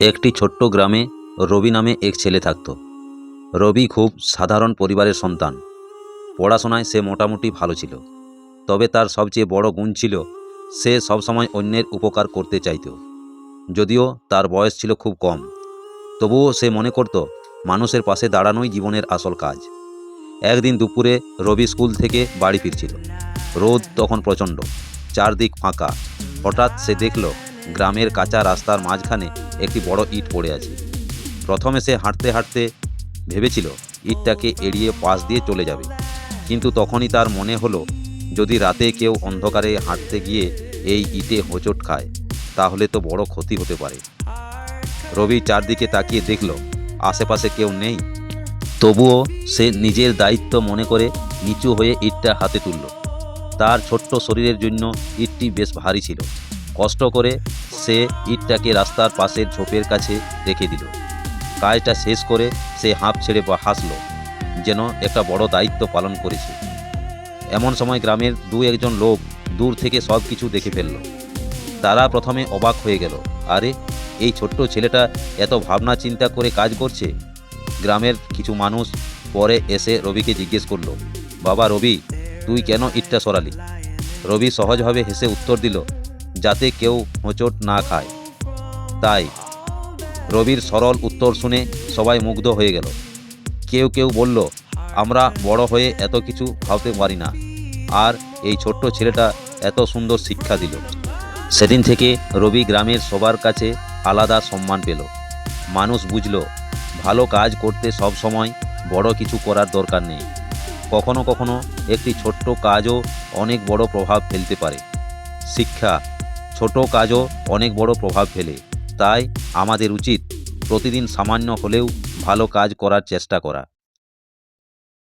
একটি ছোট্ট গ্রামে রবি নামে এক ছেলে থাকত। রবি খুব সাধারণ পরিবারের সন্তান। পড়াশোনায় সে মোটামুটি ভালো ছিল। তবে তার সবচেয়ে বড় গুণ ছিল সে সবসময় অন্যের উপকার করতে চাইত। যদিও তার বয়স ছিল খুব কম। তবুও সে মনে করত, মানুষের পাশে দাঁড়ানোই জীবনের আসল কাজ। একদিন দুপুরে রবি স্কুল থেকে বাড়ি ফিরছিল। রোদ তখন প্রচণ্ড, চারদিক ফাঁকা। হঠাৎ সে দেখল, গ্রামের কাঁচা রাস্তার মাঝখানে একটি বড় ইট পড়ে আছে। প্রথমে সে হাঁটতে হাঁটতে ভেবেছিল ইটটাকে এড়িয়ে পাশ দিয়ে চলে যাবে। কিন্তু তখনই তার মনে হলো, যদি রাতে কেউ অন্ধকারে হাঁটতে গিয়ে এই ইটে হোঁচট খায়, তাহলে তো বড় ক্ষতি হতে পারে। রবি চারদিকে তাকিয়ে দেখল, আশেপাশে কেউ নেই। তবুও সে নিজের দায়িত্ব মনে করে নিচু হয়ে ইটটা হাতে তুলল। তার ছোট্ট শরীরের জন্য ইটটি বেশ ভারী ছিল। কষ্ট করে সে ইটটাকে রাস্তার পাশের ঝোপের কাছে রেখে দিল। কাজটা শেষ করে সে হাঁপ ছেড়ে বা হাসল, যেন একটা বড় দায়িত্ব পালন করেছে। এমন সময় গ্রামের দু একজন লোক দূর থেকে সব কিছু দেখে ফেলল। তারা প্রথমে অবাক হয়ে গেল, আরে, এই ছোট্ট ছেলেটা এত ভাবনা চিন্তা করে কাজ করছে? গ্রামের কিছু মানুষ পরে এসে রবিকে জিজ্ঞেস করল, বাবা রবি, তুই কেন ইটটা সরালি? রবি সহজভাবে হেসে উত্তর দিল যাতে কেউ হোঁচট না খায়। তাই রবির সরল উত্তর শুনে সবাই মুগ্ধ হয়ে গেল। কেউ কেউ বলল, আমরা বড় হয়ে এত কিছু ভাবতে পারি না। আর এই ছোট্ট ছেলেটা এত সুন্দর শিক্ষা দিল। সেদিন থেকে রবি গ্রামের সবার কাছে আলাদা সম্মান পেল। মানুষ বুঝল, ভালো কাজ করতে সব সময় বড় কিছু করার দরকার নেই। কখনো কখনো একটি ছোট্ট কাজও অনেক বড় প্রভাব ফেলতে পারে। শিক্ষা ছোট কাজও অনেক বড় প্রভাব ফেলে। তাই আমাদের উচিত প্রতিদিন সামান্য হলেও ভালো কাজ করার চেষ্টা করা।